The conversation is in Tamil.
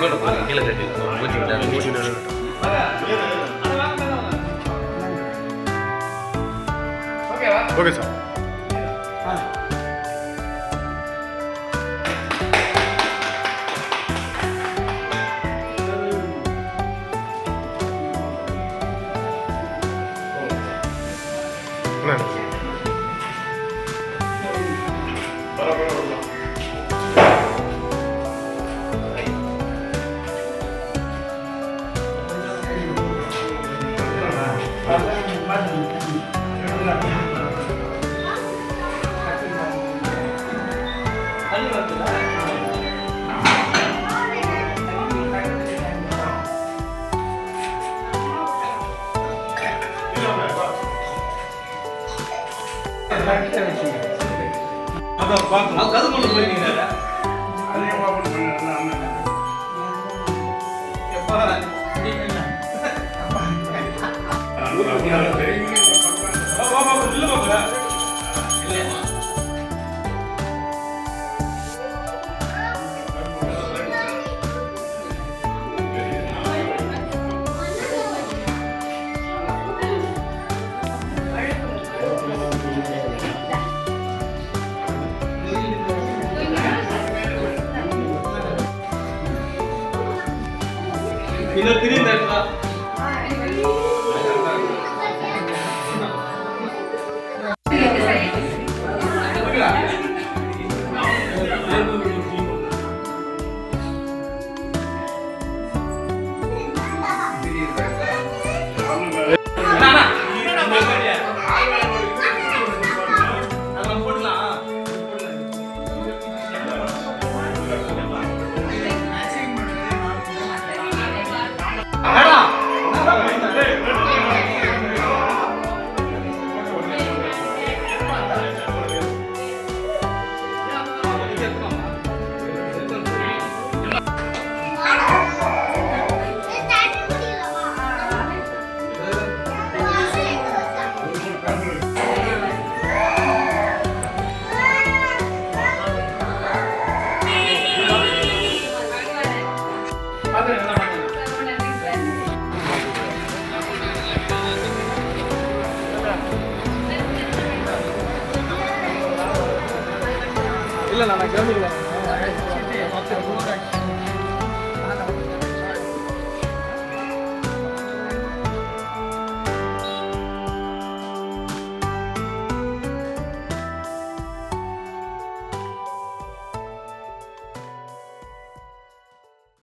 இங்கோட போய் கீழே கட்டி மூச்சு கரெக்டாக வச்சுங்க அதான் பார்க்கலாம். கதுக்குள்ள போயிருக்கீங்க அதே பார்க்கணும் எப்போ தெரியுங்க Bila three that လာလာလာကျောင်းနေလာ